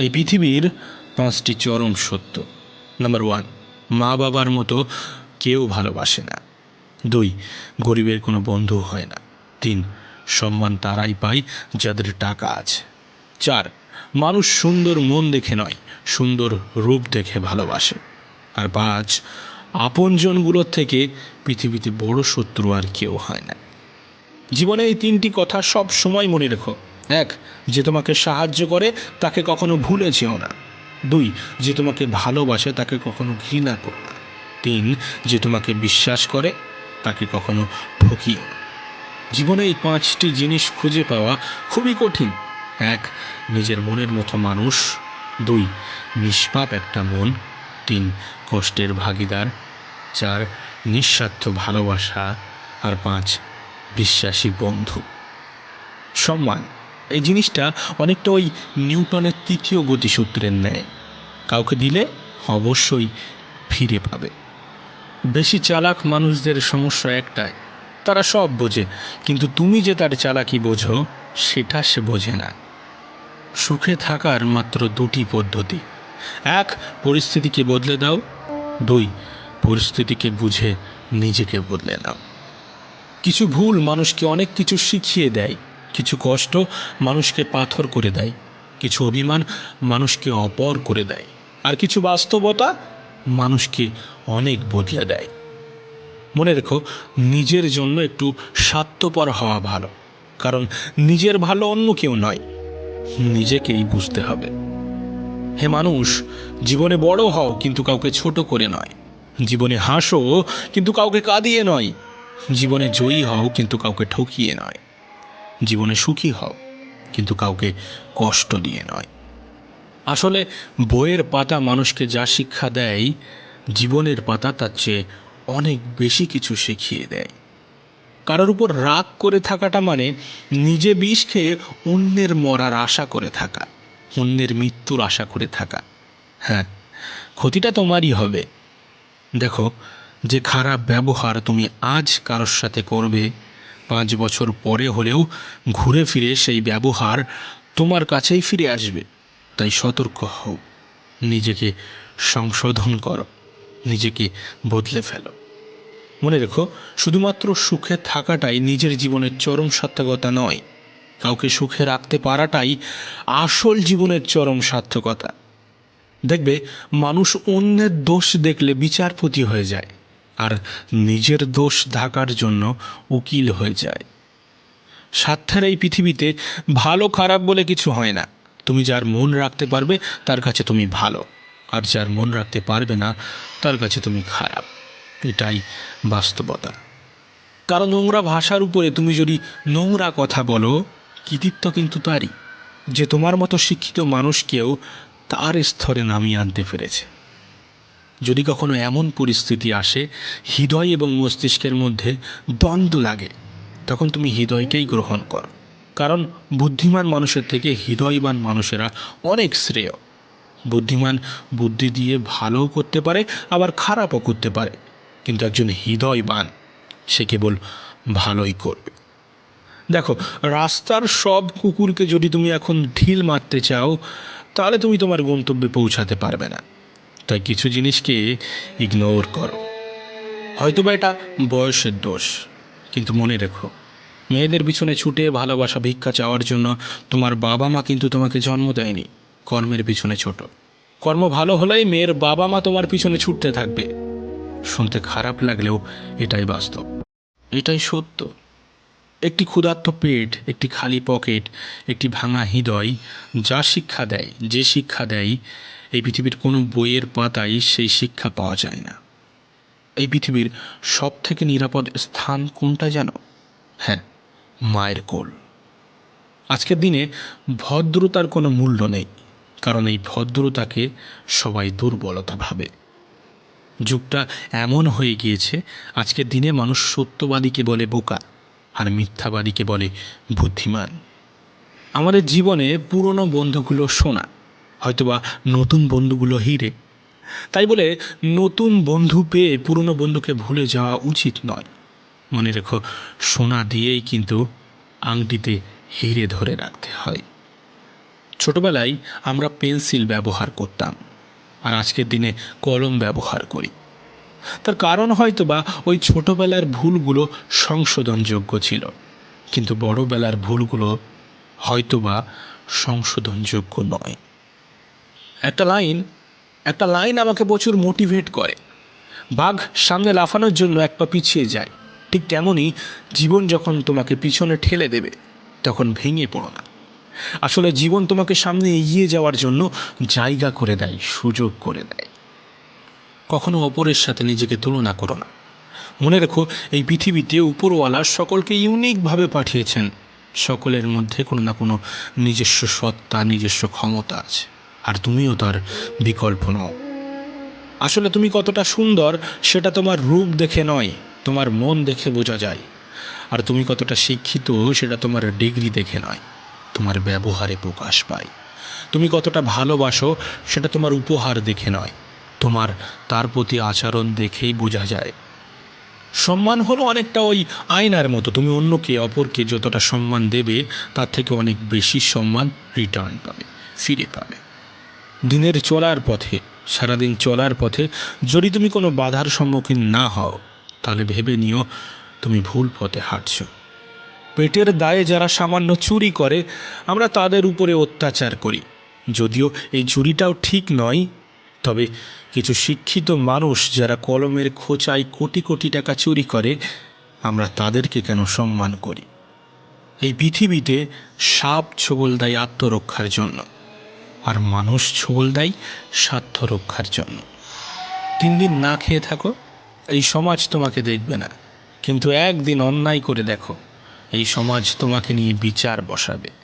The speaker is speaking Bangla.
এই পৃথিবীর পাঁচটি চরম সত্য। নাম্বার ওয়ান, মা বাবার মতো কেউ ভালোবাসে না। দুই, গরিবের কোনো বন্ধু হয় না। তিন, সম্মান তারাই পায় যাদের টাকা আছে। চার, মানুষ সুন্দর মন দেখে নয়, সুন্দর রূপ দেখে ভালোবাসে। আর পাঁচ, আপনজনগুলোর থেকে পৃথিবীতে বড় শত্রু আর কেউ হয় না। জীবনে এই তিনটি কথা সব সময় মনে রেখো। এক যে তোমাকে সাহায্য করে, তাকে কখনো ভুলে যেও না। দুই, যে তোমাকে ভালোবাসে, তাকে কখনো ঘৃণা করো না। তিন, যে তোমাকে বিশ্বাস করে, তাকে কখনো ঠকিও না। জীবনে এই পাঁচটি জিনিস খুঁজে পাওয়া খুবই কঠিন। এক, নিজের মনের মতো মানুষ। দুই, নিষ্পাপ একটা মন। তিন, কষ্টের ভাগিদার। চার, নিঃস্বার্থ ভালোবাসা। আর পাঁচ, বিশ্বাসী বন্ধু। সম্মান। এই জিনিসটা অনেকটা ওই নিউটনের তৃতীয় গতিসূত্রের ন্যায়। কাউকে দিলে অবশ্যই ফিরে পাবে। বেশি চালাক মানুষদের সমস্যা একটাই, তারা সব বোঝে, কিন্তু তুমি যে তার চালাকি বোঝো, সেটা সে বোঝে না। সুখে থাকার মাত্র দুটি পদ্ধতি। এক, পরিস্থিতিকে বদলে দাও। দুই, পরিস্থিতিকে বুঝে নিজেকে বদলে নাও। কিছু ভুল মানুষকে অনেক কিছু শিখিয়ে দেয় কিছু কষ্ট মানুষকে পাথর করে দেয়, কিছু অভিমান মানুষকে অপর করে দেয়, আর কিছু বাস্তবতা মানুষকে অনেক বদলে দেয়। মনে রেখো, নিজের জন্য একটু স্বার্থপর হওয়া ভালো, কারণ নিজের ভালো অন্য কেউ নয়, নিজেকেই বুঝতে হবে। হে মানুষ, জীবনে বড় হও, কিন্তু কাউকে ছোট করে নয়। জীবনে হাসো, কিন্তু কাউকে কাঁদিয়ে নয়। জীবনে জয়ী হও, কিন্তু কাউকে ঠকিয়ে নয়। জীবনে সুখী হও, কিন্তু কাউকে কষ্ট দিয়ে নয়। আসলে বইয়ের পাতা মানুষকে যা শিক্ষা দেয়, জীবনের পাতা তার চেয়ে অনেক বেশি কিছু শিখিয়ে দেয়। কারোর উপর রাগ করে থাকাটা মানে নিজে বিষ খেয়ে অন্যের মরার আশা করে থাকা, অন্যের মৃত্যুর আশা করে থাকা। হ্যাঁ ক্ষতিটা তোমারই হবে। দেখো, যে খারাপ ব্যবহার তুমি আজ কারোর সাথে করবে পাঁচ বছর পরে হলেও ঘুরে ফিরে সেই ব্যবহার তোমার কাছেই ফিরে আসবে। তাই সতর্ক হও। নিজেকে সংশোধন করো। নিজেকে বদলে ফেলো। মনে রেখো, শুধুমাত্র সুখে থাকাটাই নিজের জীবনের চরম সার্থকতা নয়। কাউকে সুখে রাখতে পারাটাই আসল জীবনের চরম সার্থকতা। দেখবে, মানুষ অন্যের দোষ দেখলে বিচারপতি হয়ে যায়। আর নিজের দোষ ঢাকার জন্য উকিল হয়ে যায়। স্বার্থের এই পৃথিবীতে ভালো খারাপ বলে কিছু হয় না। তুমি যার মন রাখতে পারবে, তার কাছে তুমি ভালো। আর যার মন রাখতে পারবে না, তার কাছে তুমি খারাপ। এটাই বাস্তবতা। কারণ নোংরা ভাষার উপরে তুমি যদি নোংরা কথা বলো, কৃতিত্ব কিন্তু তারই। যে তোমার মতো শিক্ষিত মানুষকেও তার স্তরে নামিয়ে আনতে পেরেছে। যদি কখনো এমন পরিস্থিতি আসে, হৃদয় এবং মস্তিষ্কের মধ্যে দ্বন্দ্ব লাগে, তখন তুমি হৃদয়কেই গ্রহণ করো। কারণ বুদ্ধিমান মানুষের থেকে হৃদয়বান মানুষেরা অনেক শ্রেয়। বুদ্ধিমান বুদ্ধি দিয়ে ভালোও করতে পারে, আবার খারাপও করতে পারে। কিন্তু একজন হৃদয়বান, সে কেবল ভালোই করবে। দেখো, রাস্তার সব কুকুরকে যদি তুমি এখন ঢিল মারতে চাও, তাহলে তুমি তোমার গন্তব্যে পৌঁছাতে পারবে না। তাই কিছু জিনিসকে ইগনোর করো। হয়তো বা এটা বয়সের দোষ, কিন্তু মনে রেখো, মেয়েদের পিছনে ছুটে ভালোবাসা ভিক্ষা চাওয়ার জন্য তোমার বাবা মা কিন্তু তোমাকে জন্ম দেয়নি, কর্মের পিছনে ছোট। কর্ম ভালো হলেই মেয়ের বাবা মা তোমার পিছনে ছুটতে থাকবে। শুনতে খারাপ লাগলেও এটাই বাস্তব। এটাই সত্য। একটি ক্ষুধার্ত পেট, একটি খালি পকেট, একটি ভাঙা হৃদয় যা শিক্ষা দেয়, যে শিক্ষা দেয় এই পৃথিবীর কোনো বইয়ের পাতায় সেই শিক্ষা পাওয়া যায় না। এই পৃথিবীর সব থেকে নিরাপদ স্থান কোনটা জানো? হ্যাঁ মায়ের কোল। আজকের দিনে ভদ্রতার কোনো মূল্য নেই, কারণ এই ভদ্রতাকে সবাই দুর্বলতা ভাবে। যুগটা এমন হয়ে গিয়েছে, আজকের দিনে মানুষ সত্যবাদীকে বলে বোকা আর মিথ্যাবাদীকে বলে বুদ্ধিমান। আমাদের জীবনে পুরনো বন্ধুগুলো সোনা হয়তোবা নতুন বন্ধুগুলো হিরে। তাই বলে নতুন বন্ধু পেয়ে পুরনো বন্ধুকে ভুলে যাওয়া উচিত নয়। মনে রেখো, সোনা দিয়েই কিন্তু আংটিতে হিরে ধরে রাখতে হয়। ছোটবেলায় আমরা পেন্সিল ব্যবহার করতাম আর আজকের দিনে কলম ব্যবহার করি। তার কারণ হয়তো বা ওই ছোটবেলার ভুলগুলো সংশোধনযোগ্য ছিল। কিন্তু বড়বেলার ভুলগুলো হয়তো বা সংশোধনযোগ্য নয়। একটা লাইন একটা লাইন আমাকে প্রচুর মোটিভেট করে। বাঘ সামনে লাফানোর জন্য এক পা পিছিয়ে যায়। ঠিক তেমনই জীবন যখন তোমাকে পিছনে ঠেলে দেবে, তখন ভেঙে পড়ো না। আসলে জীবন তোমাকে সামনে এগিয়ে যাওয়ার জন্য জায়গা করে দেয়, সুযোগ করে দেয়। কখনো অপরের সাথে নিজেকে তুলনা করো না। মনে রেখো, এই পৃথিবীতে উপরওয়ালা সকলকে ইউনিকভাবে পাঠিয়েছেন। সকলের মধ্যে কোনো না কোনো নিজস্ব সত্তা, নিজস্ব ক্ষমতা আছে। আর তুমিও তার বিকল্প নও। আসলে তুমি কতটা সুন্দর, সেটা তোমার রূপ দেখে নয়, তোমার মন দেখে বোঝা যায়। আর তুমি কতটা শিক্ষিত, সেটা তোমার ডিগ্রি দেখে নয়, তোমার ব্যবহারে প্রকাশ পায়। তুমি কতটা ভালোবাসো, সেটা তোমার উপহার দেখে নয়, তোমার তার প্রতি আচরণ দেখেই বোঝা যায়। সম্মান হলো অনেকটা ওই আয়নার মতো, তুমি অন্যকে, অপরকে যতটা সম্মান দেবে, তার থেকে অনেক বেশি সম্মান রিটার্ন পাবে, ফিরে পাবে। দিনের চলার পথে, সারাদিন চলার পথে যদি তুমি কোনো বাধার সম্মুখীন না হও, তাহলে ভেবে নিও তুমি ভুল পথে হাঁটছো। পেটের দায়ে যারা সামান্য চুরি করে, আমরা তাদের উপরে অত্যাচার করি। যদিও এই চুরিটাও ঠিক নয়, তবে কিছু শিক্ষিত মানুষ যারা কলমের খোঁচায় কোটি কোটি টাকা চুরি করে, আমরা তাদেরকে কেন সম্মান করি? এই পৃথিবীতে সাপ ছোবল দেয় আত্মরক্ষার জন্য। আর মানুষ ছোবল দেয় স্বার্থ রক্ষার জন্য। তিন দিন না খেয়ে থাকো, এই সমাজ তোমাকে দেখবে না। কিন্তু একদিন অন্যায় করে দেখো, এই সমাজ তোমাকে নিয়ে বিচার বসাবে।